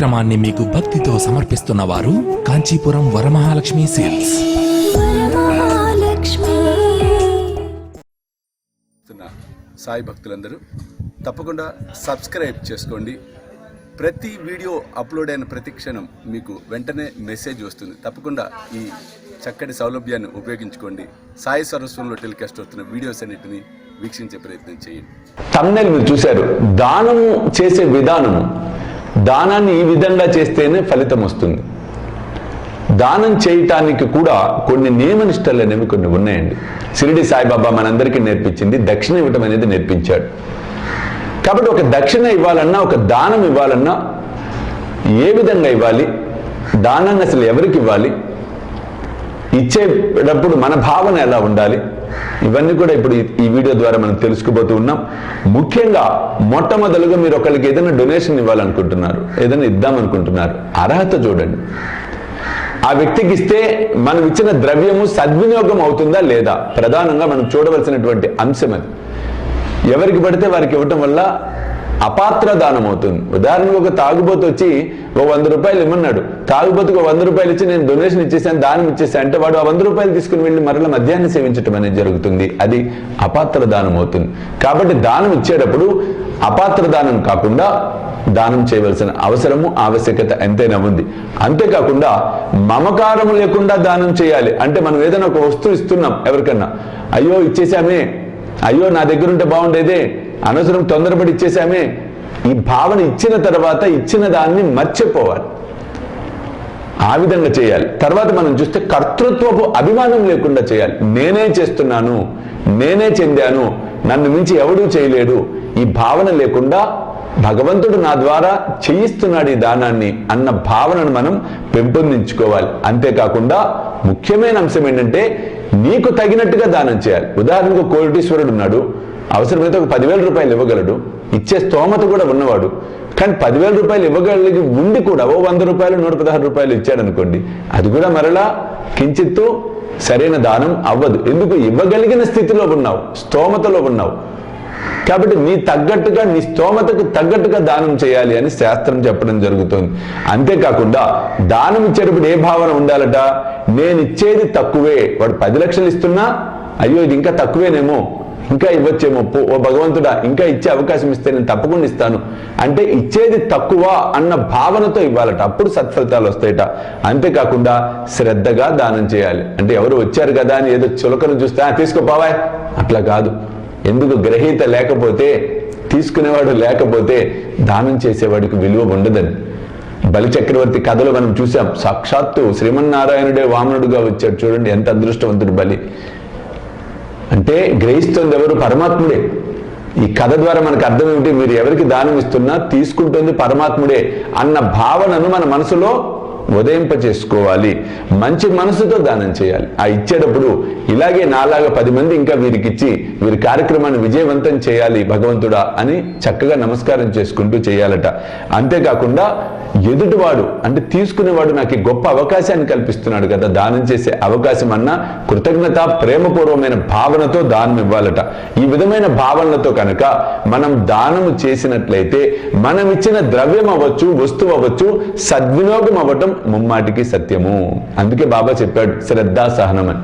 కార్యక్రమాన్ని మీకు భక్తితో సమర్పిస్తున్న వారు కాంచీపురం వరమహాలక్ష్మి సేల్స్. సాయి భక్తులందరూ తప్పకుండా సబ్స్క్రైబ్ చేసుకోండి. ప్రతి వీడియో అప్లోడ్ అయిన ప్రతి క్షణం మీకు వెంటనే మెసేజ్ వస్తుంది. తప్పకుండా ఈ చక్కటి సౌలభ్యాన్ని ఉపయోగించుకోండి. సాయి సరస్వంలో టెలికాస్ట్ అవుతున్న వీడియోస్ అన్నిటిని వీక్షించే ప్రయత్నం చేయండి. తమ్నెల్ మీరు చూశారు. దానము చేసే విధానము. దానాన్ని ఈ విధంగా చేస్తేనే ఫలితం వస్తుంది. దానం చేయటానికి కూడా కొన్ని నియమనిష్టలు అనేవి కొన్ని ఉన్నాయండి. షిరిడి సాయిబాబా మనందరికీ నేర్పించింది దక్షిణ ఇవ్వటం అనేది నేర్పించాడు. కాబట్టి ఒక దక్షిణ ఇవ్వాలన్నా ఒక దానం ఇవ్వాలన్నా ఏ విధంగా ఇవ్వాలి? దానాన్ని అసలు ఎవరికి ఇవ్వాలి? ఇచ్చేటప్పుడు మన భావన ఎలా ఉండాలి? ఇవన్నీ కూడా ఇప్పుడు ఈ- వీడియో ద్వారా మనం తెలుసుకుపోతూ ఉన్నాం. ముఖ్యంగా మొట్టమొదలుగా మీరు ఒకరికి ఏదైనా డొనేషన్ ఇవ్వాలనుకుంటున్నారు ఏదైనా ఇద్దామనుకుంటున్నారు అర్హత చూడండి. ఆ వ్యక్తికి ఇస్తే మనం ఇచ్చిన ద్రవ్యము సద్వినియోగం అవుతుందా లేదా? ప్రధానంగా మనం చూడవలసినటువంటి అంశం అది. ఎవరికి పడితే వారికి ఇవ్వటం వల్ల అపాత్ర దానం అవుతుంది ఉదాహరణకు ఒక తాగుబోతు వచ్చి ఓ వంద రూపాయలు ఇమ్మన్నాడు. తాగుబోతుకు ఒక వంద రూపాయలు ఇచ్చి నేను డొనేషన్ ఇచ్చేసాను దానం ఇచ్చేసాను అంటే వాడు ఆ వంద రూపాయలు తీసుకుని వెళ్ళి మరల మధ్యాహ్నం సేవించడం అనేది జరుగుతుంది. అది అపాత్ర దానం అవుతుంది కాబట్టి దానం ఇచ్చేటప్పుడు అపాత్ర దానం కాకుండా దానం చేయవలసిన అవసరము ఆవశ్యకత ఎంతైనా ఉంది. అంతేకాకుండా మమకారం లేకుండా దానం చేయాలి. అంటే మనం ఏదైనా ఒక వస్తువు ఇస్తున్నాం ఎవరికన్నా. అయ్యో ఇచ్చేసామే. అయ్యో నా దగ్గర ఉంటే బాగుండేదే. అనవసరం తొందరపడి ఇచ్చేసామే. ఈ భావన ఇచ్చిన తర్వాత ఇచ్చిన దాన్ని మర్చిపోవాలి. ఆ విధంగా చేయాలి. తర్వాత మనం చూస్తే కర్తృత్వపు అభిమానం లేకుండా చేయాలి. నేనే చేస్తున్నాను నేనే చెందాను నన్ను మించి ఎవడూ చేయలేడు. ఈ భావన లేకుండా భగవంతుడు నా ద్వారా చేయిస్తున్నాడు ఈ దానాన్ని అన్న భావనను మనం పెంపొందించుకోవాలి. అంతేకాకుండా ముఖ్యమైన అంశం ఏంటంటే నీకు తగినట్టుగా దానం చేయాలి. ఉదాహరణకు కోరిటీశ్వరుడు ఉన్నాడు. అవసరమైతే ఒక పదివేల రూపాయలు ఇవ్వగలడు. ఇచ్చే స్తోమత కూడా ఉన్నవాడు. కానీ పదివేల రూపాయలు ఇవ్వగలిగి ఉండి కూడా ఓ వంద రూపాయలు నూట పదహారు రూపాయలు ఇచ్చాడు అనుకోండి అది కూడా మరలా కించిత్తు సరైన దానం అవ్వదు. ఎందుకు? ఇవ్వగలిగిన స్థితిలో ఉన్నావు స్తోమతలో ఉన్నావు. కాబట్టి నీ తగ్గట్టుగా నీ స్తోమతకు తగ్గట్టుగా దానం చేయాలి అని శాస్త్రం చెప్పడం జరుగుతుంది. అంతేకాకుండా దానం ఇచ్చేటప్పుడు ఏ భావన ఉండాలట? నేను ఇచ్చేది తక్కువే. వాడు పది లక్షలు ఇస్తున్నా అయ్యో ఇది ఇంకా తక్కువేనేమో. ఇంకా ఇవ్వచ్చేమో. ముప్పు ఓ భగవంతుడా ఇంకా ఇచ్చే అవకాశం ఇస్తే నేను తప్పకుండా ఇస్తాను. అంటే ఇచ్చేది తక్కువ అన్న భావనతో ఇవ్వాలట. అప్పుడు సత్ఫలితాలు వస్తాయట. అంతేకాకుండా శ్రద్ధగా దానం చేయాలి. అంటే ఎవరు వచ్చారు కదా అని ఏదో చులకను చూస్తే "ఆ, తీసుకోపోవా అట్లా కాదు. ఎందుకు గ్రహీత లేకపోతే తీసుకునేవాడు లేకపోతే దానం చేసేవాడికి విలువ ఉండదని. బలి చక్రవర్తి కథలో మనం చూసాం సాక్షాత్తు శ్రీమన్నారాయణుడే వామనుడుగా వచ్చాడు. చూడండి ఎంత అదృష్టవంతుడు బలి. అంటే గ్రహిస్తుంది ఎవరు పరమాత్ముడే. ఈ కథ ద్వారా మనకు అర్థం ఏమిటి మీరు ఎవరికి దానం ఇస్తున్నా తీసుకుంటుంది పరమాత్ముడే అన్న భావనను మన మనసులో ఉదయింప చేసుకోవాలి మంచి మనసుతో దానం చేయాలి. ఆ ఇచ్చేటప్పుడు ఇలాగే నాలాగా పది మంది ఇంకా వీరికి ఇచ్చి వీరి కార్యక్రమాన్ని విజయవంతం చేయాలి భగవంతుడా అని చక్కగా నమస్కారం చేసుకుంటూ చేయాలట. అంతేకాకుండా ఎదుటివాడు అంటే తీసుకునేవాడు నాకు గొప్ప అవకాశాన్ని కల్పిస్తున్నాడు కదా దానం చేసే అవకాశం అన్నా కృతజ్ఞత ప్రేమపూర్వమైన భావనతో దానం ఇవ్వాలట. ఈ విధమైన భావనలతో కనుక మనం దానము చేసినట్లయితే మనం ఇచ్చిన ద్రవ్యం అవ్వచ్చు వస్తువు అవ్వచ్చు సద్వినియోగం అవ్వటం ముమ్మాటికి సత్యము. అందుకే బాబా చెప్పాడు శ్రద్ధా సహనం అని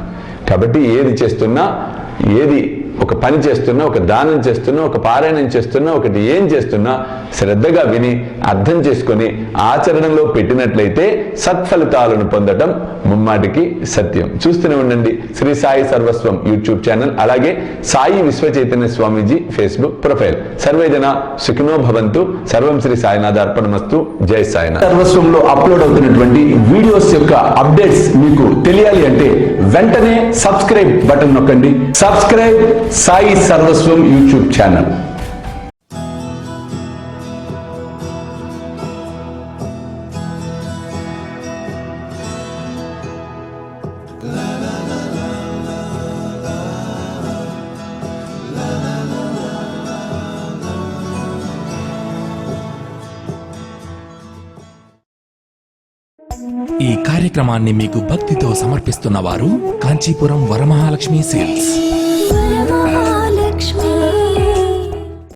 కాబట్టి ఏది చేస్తున్నా ఏది ఒక పని చేస్తున్నా ఒక దానం చేస్తున్నా ఒక పారాయణం చేస్తున్నా ఒకటి ఏం చేస్తున్నా శ్రద్ధగా విని అర్థం చేసుకొని ఆచరణలో పెట్టినట్లయితే సత్ఫలితాలను పొందడం ముమ్మాటికి సత్యం. చూస్తూనే ఉండండి శ్రీ సాయి సర్వస్వం యూట్యూబ్ ఛానల్ అలాగే సాయి విశ్వ చైతన్య స్వామీజీ ఫేస్బుక్ ప్రొఫైల్. సర్వేజన సుఖినో భవంతు. సర్వం శ్రీ సాయినాథ అర్పణమస్తు. జై సాయినాథ్. సర్వస్వంలో అప్లోడ్ అవుతున్నటువంటి వీడియోస్ యొక్క అప్డేట్స్ మీకు తెలియాలి అంటే వెంటనే సబ్స్క్రైబ్ బటన్ నొక్కండి. Subscribe Sai Sarvasvam YouTube channel. ఈ కార్యక్రమాన్ని మీకు భక్తితో సమర్పిస్తున్న వారు కాంచీపురం వరమహాలక్ష్మి సేల్స్. 为我